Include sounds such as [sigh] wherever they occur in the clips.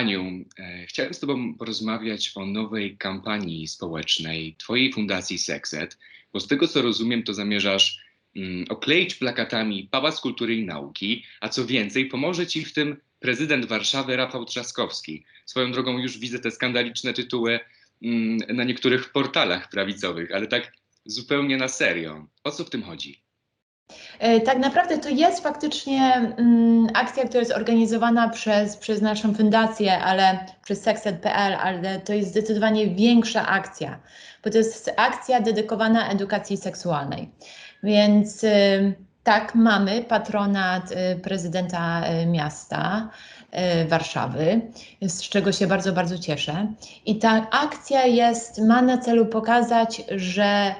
Aniu, e, chciałem z Tobą porozmawiać o nowej kampanii społecznej Twojej fundacji Sexed, bo z tego co rozumiem, to zamierzasz mm, okleić plakatami Pałac Kultury i Nauki, a co więcej, pomoże Ci w tym prezydent Warszawy Rafał Trzaskowski. Swoją drogą już widzę te skandaliczne tytuły mm, na niektórych portalach prawicowych, ale tak zupełnie na serio. O co w tym chodzi? E, Tak naprawdę to jest faktycznie mm, akcja, która jest organizowana przez, przez naszą fundację, ale przez sexed.pl, ale to jest zdecydowanie większa akcja, bo to jest akcja dedykowana edukacji seksualnej. Więc y, tak, mamy patronat y, prezydenta y, miasta Warszawy, z czego się bardzo, bardzo cieszę. I ta akcja jest, ma na celu pokazać, że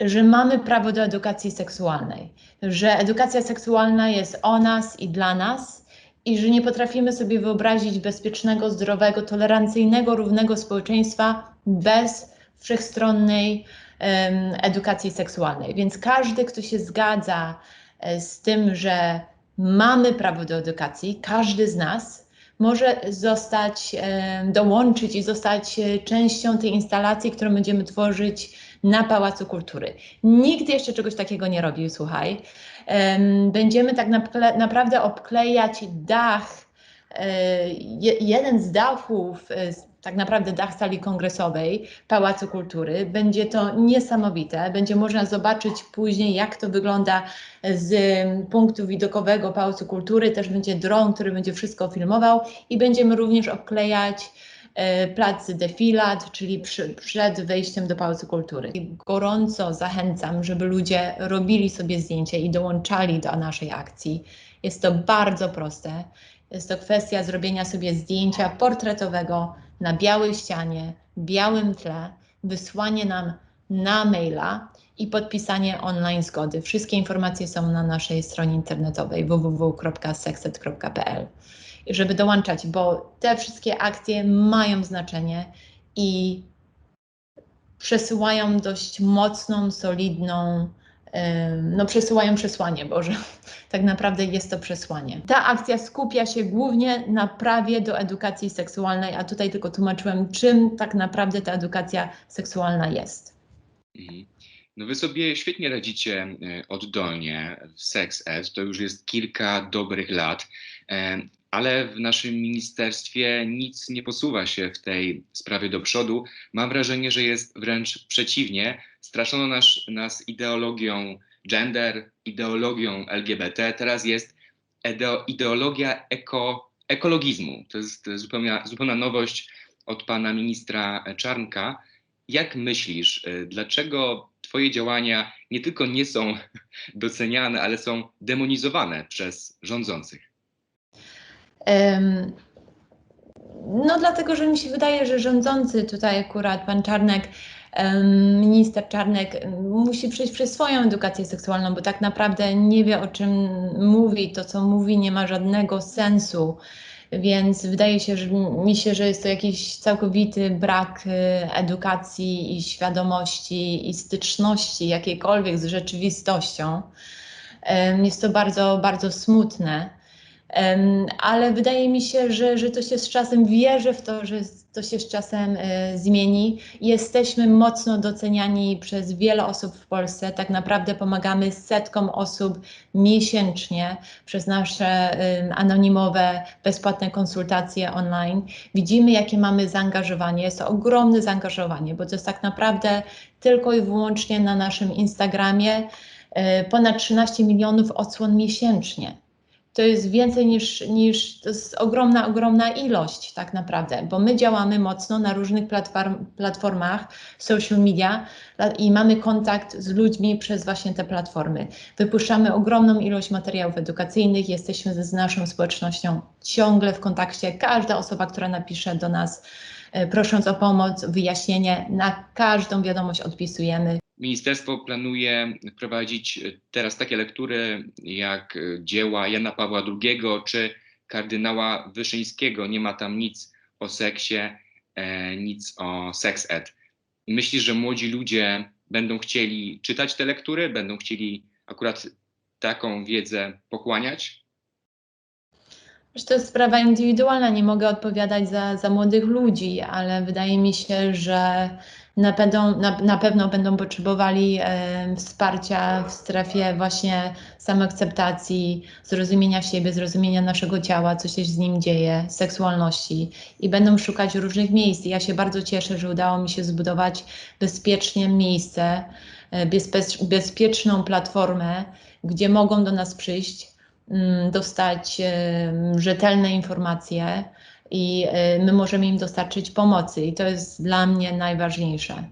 że mamy prawo do edukacji seksualnej, że edukacja seksualna jest o nas i dla nas i że nie potrafimy sobie wyobrazić bezpiecznego, zdrowego, tolerancyjnego, równego społeczeństwa bez wszechstronnej em, edukacji seksualnej. Więc każdy, kto się zgadza e, z tym, że mamy prawo do edukacji, każdy z nas może zostać, dołączyć i zostać e, częścią tej instalacji, którą będziemy tworzyć na Pałacu Kultury. Nikt jeszcze czegoś takiego nie robił, słuchaj. Em, Będziemy tak naprawdę obklejać dach, e, je- jeden z dachów, e, tak naprawdę dach sali kongresowej Pałacu Kultury. Będzie to niesamowite. Będzie można zobaczyć później, jak to wygląda z punktu widokowego Pałacu Kultury. Też będzie dron, który będzie wszystko filmował i będziemy również obklejać plac defilat, czyli przy, przed wejściem do Pałacu Kultury. Gorąco zachęcam, żeby ludzie robili sobie zdjęcie i dołączali do naszej akcji. Jest to bardzo proste. Jest to kwestia zrobienia sobie zdjęcia portretowego na białej ścianie, białym tle, wysłanie nam na maila i podpisanie online zgody. Wszystkie informacje są na naszej stronie internetowej www.sexet.pl. Żeby dołączać, bo te wszystkie akcje mają znaczenie i przesyłają dość mocną, solidną, no przesyłają przesłanie, Boże, [laughs] tak naprawdę jest to przesłanie. Ta akcja skupia się głównie na prawie do edukacji seksualnej, a tutaj tylko tłumaczyłem, czym tak naprawdę ta edukacja seksualna jest. Mhm. No wy sobie świetnie radzicie e, oddolnie w Sex Ed, to już jest kilka dobrych lat, e, ale w naszym ministerstwie nic nie posuwa się w tej sprawie do przodu. Mam wrażenie, że jest wręcz przeciwnie. Straszono nas, nas ideologią gender, ideologią LGBT, teraz jest ideo, ideologia eko, ekologizmu. To jest zupełna, zupełna nowość od pana ministra Czarnka. Jak myślisz, y, dlaczego Twoje działania nie tylko nie są [laughs] doceniane, ale są demonizowane przez rządzących? No, dlatego, że mi się wydaje, że rządzący tutaj akurat pan Czarnek, minister Czarnek, musi przejść przez swoją edukację seksualną, bo tak naprawdę nie wie o czym mówi. To, co mówi, nie ma żadnego sensu. Więc wydaje się, że mi się, że jest to jakiś całkowity brak y, edukacji i świadomości i styczności jakiejkolwiek z rzeczywistością. Jest to bardzo, bardzo smutne. Ale wydaje mi się, że, że to się z czasem wierzę w to, że to się z czasem e, zmieni. Jesteśmy mocno doceniani przez wiele osób w Polsce. Tak naprawdę pomagamy setkom osób miesięcznie przez nasze anonimowe, bezpłatne konsultacje online. Widzimy, jakie mamy zaangażowanie. Jest to ogromne zaangażowanie, bo to jest tak naprawdę tylko i wyłącznie na naszym Instagramie e, ponad 13 milionów odsłon miesięcznie to jest więcej niż, niż to jest ogromna, ogromna ilość tak naprawdę, bo my działamy mocno na różnych platform, platformach social media i mamy kontakt z ludźmi przez właśnie te platformy. Wypuszczamy ogromną ilość materiałów edukacyjnych, jesteśmy z naszą społecznością ciągle w kontakcie. Każda osoba, która napisze do nas, prosząc o pomoc, wyjaśnienie, na każdą wiadomość odpisujemy. Ministerstwo planuje wprowadzić e, teraz takie lektury jak e, dzieła Jana Pawła II czy kardynała Wyszyńskiego. Nie ma tam nic o seksie, e, nic o sex ed. Myślisz, że młodzi ludzie będą chcieli czytać te lektury, będą chcieli akurat taką wiedzę pochłaniać? Że to jest sprawa indywidualna, nie mogę odpowiadać za, za młodych ludzi, ale wydaje mi się, że na pewno, na, na pewno będą potrzebowali e, wsparcia w strefie właśnie samoakceptacji, zrozumienia siebie, zrozumienia naszego ciała, co się z nim dzieje, seksualności i będą szukać różnych miejsc. Ja się bardzo cieszę, że udało mi się zbudować bezpiecznie miejsce, e, bezpie- bezpieczną platformę, gdzie mogą do nas przyjść, dostać em, rzetelne informacje i my możemy im dostarczyć pomocy i to jest dla mnie najważniejsze.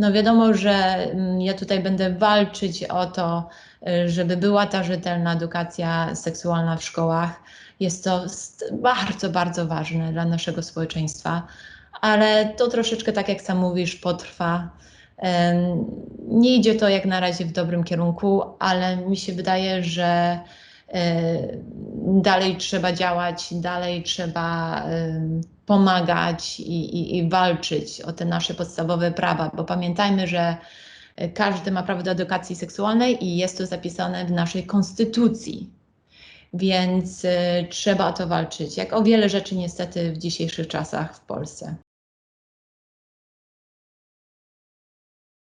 No wiadomo, że mm, ja tutaj będę walczyć o to, e, żeby była ta rzetelna edukacja seksualna w szkołach. Jest to bardzo, bardzo ważne dla naszego społeczeństwa, ale to troszeczkę, tak jak sam mówisz, potrwa. Nie idzie to jak na razie w dobrym kierunku, ale mi się wydaje, że dalej trzeba działać, dalej trzeba em, pomagać i, i, i walczyć o te nasze podstawowe prawa, bo pamiętajmy, że każdy ma prawo do edukacji seksualnej i jest to zapisane w naszej konstytucji. Więc e, trzeba o to walczyć, jak o wiele rzeczy niestety w dzisiejszych czasach w Polsce.